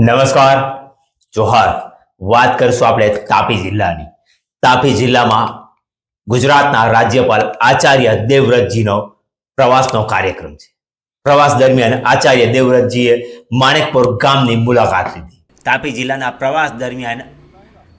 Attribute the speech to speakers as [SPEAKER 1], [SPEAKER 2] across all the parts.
[SPEAKER 1] નમસ્કાર, જોહાર. વાત કરીશું આપણે તાપી જિલ્લાની. તાપી જિલ્લામાં ગુજરાતના રાજ્યપાલ આચાર્ય દેવવ્રતજીનો પ્રવાસનો કાર્યક્રમ છે. પ્રવાસ દરમિયાન આચાર્ય દેવવ્રતજીએ માણેકપુર ગામની મુલાકાત લીધી. તાપી જિલ્લાના પ્રવાસ દરમિયાન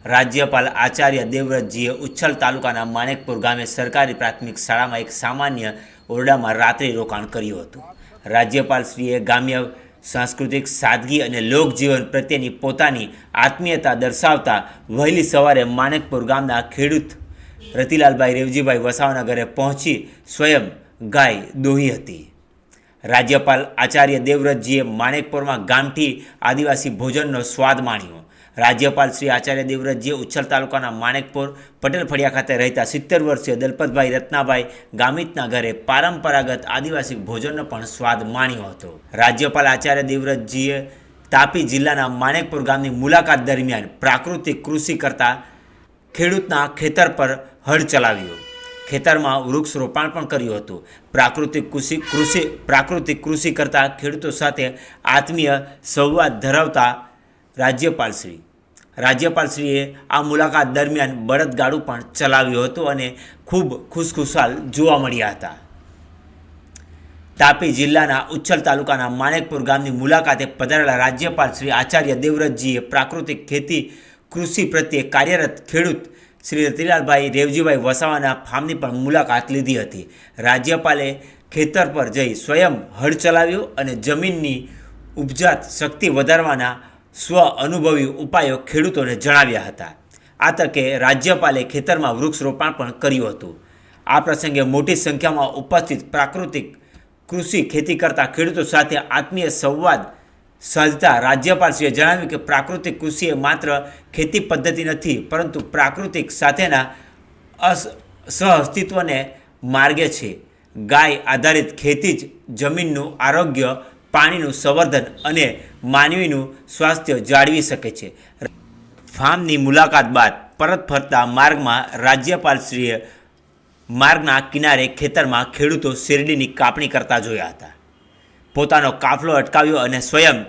[SPEAKER 1] રાજ્યપાલ આચાર્ય દેવવ્રતજીએ ઉચ્છલ તાલુકાના માણેકપુર ગામે સરકારી પ્રાથમિક શાળામાં એક સામાન્ય ઓરડામાં રાત્રિ રોકાણ કર્યું હતું. રાજ્યપાલશ્રીએ ગામ્ય સાંસ્કૃતિક સાદગી અને લોકજીવન પ્રત્યેની પોતાની આત્મીયતા દર્શાવતા વહેલી સવારે માણેકપુર ગામના ખેડૂત રતિલાલભાઈ રેવજીભાઈ વસાવાના ઘરે પહોંચી સ્વયં ગાય દોહી હતી. રાજ્યપાલ આચાર્ય દેવવ્રતજીએ માણેકપુરમાં ગામઠી આદિવાસી ભોજનનો સ્વાદ માણ્યો. રાજ્યપાલ શ્રી આચાર્ય દેવવ્રતજીએ ઉચ્છલ તાલુકાના માણેકપુર, પટેલ ફળિયા ખાતે રહેતા સિત્તેર વર્ષીય દલપતભાઈ રત્નાભાઈ ગામિતના ઘરે પરંપરાગત આદિવાસી ભોજનનો પણ સ્વાદ માણ્યો હતો. રાજ્યપાલ આચાર્ય દેવવ્રતજીએ તાપી જિલ્લાના માણેકપુર ગામની મુલાકાત દરમિયાન પ્રાકૃતિક કૃષિ કરતા ખેડૂતના ખેતર પર હળ ચલાવ્યો. ખેતરમાં વૃક્ષ રોપાણ પણ કર્યું હતું. પ્રાકૃતિક કૃષિ કૃષિ, પ્રાકૃતિક કૃષિ કરતા ખેડૂતો સાથે આત્મીય સંવાદ ધરાવતા રાજ્યપાલશ્રી રાજ્યપાલશ્રીએ આ મુલાકાત દરમિયાન બળદગાડું પણ ચલાવ્યું હતું અને ખૂબ ખુશખુશાલ જોવા મળ્યા હતા. તાપી જિલ્લાના ઉચ્છલ તાલુકાના માણેકપુર ગામની મુલાકાતે પધારેલા રાજ્યપાલ શ્રી આચાર્ય દેવવ્રતજીએ પ્રાકૃતિક ખેતી કૃષિ પ્રત્યે કાર્યરત ખેડૂત શ્રી રતિલાલભાઈ રેવજીભાઈ વસાવાના ફાર્મની પણ મુલાકાત લીધી હતી. રાજ્યપાલે ખેતર પર જઈ સ્વયં હળ ચલાવ્યું અને જમીનની ઉપજાત શક્તિ વધારવાના સ્વ અનુભવી ઉપાયો ખેડૂતોને જણાવ્યા હતા. આ તકે રાજ્યપાલે ખેતરમાં વૃક્ષરોપણ પણ કર્યું હતું. આ પ્રસંગે મોટી સંખ્યામાં ઉપસ્થિત પ્રાકૃતિક કૃષિ ખેતી કરતા ખેડૂતો સાથે આત્મીય સંવાદ સાધતા રાજ્યપાલશ્રીએ જણાવ્યું કે પ્રાકૃતિક કૃષિ એ માત્ર ખેતી પદ્ધતિ નથી, પરંતુ પ્રાકૃતિક સાથેના અસ, સહઅસ્તિત્વને માર્ગે છે. ગાય આધારિત ખેતી જ જમીનનું આરોગ્ય પાણીનું સંવર્ધન અને માનવીનું સ્વાસ્થ્ય જાળવી શકે છે. ફાર્મની મુલાકાત બાદ પરત ફરતા માર્ગમાં રાજ્યપાલશ્રીએ માર્ગના કિનારે ખેતરમાં ખેડૂતો શેરડીની કાપણી કરતા જોયા હતા. પોતાનો કાફલો અટકાવ્યો અને સ્વયં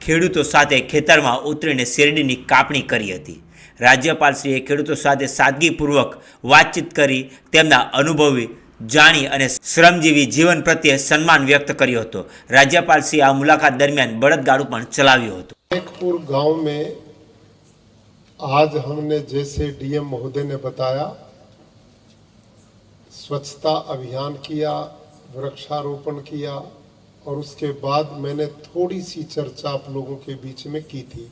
[SPEAKER 1] ખેડૂતો સાથે ખેતરમાં ઉતરીને શેરડીની કાપણી કરી હતી. રાજ્યપાલશ્રીએ ખેડૂતો સાથે સાદગીપૂર્વક વાતચીત કરી તેમના અનુભવી જાણી અને શ્રમજીવી જીવન પ્રત્યે સન્માન વ્યક્ત કર્યો હતો રાજ્યપાલશ્રીએ આ મુલાકાત દરમિયાન બળદગાડું પણ ચલાવ્યું હતું
[SPEAKER 2] शेखपुर गांव में आज हमने जैसे डीएम महोदय ने बताया स्वच्छता अभियान किया वृक्षारोपण किया और उसके बाद मैंने थोड़ी सी चर्चा आप लोगों के बीच में की थी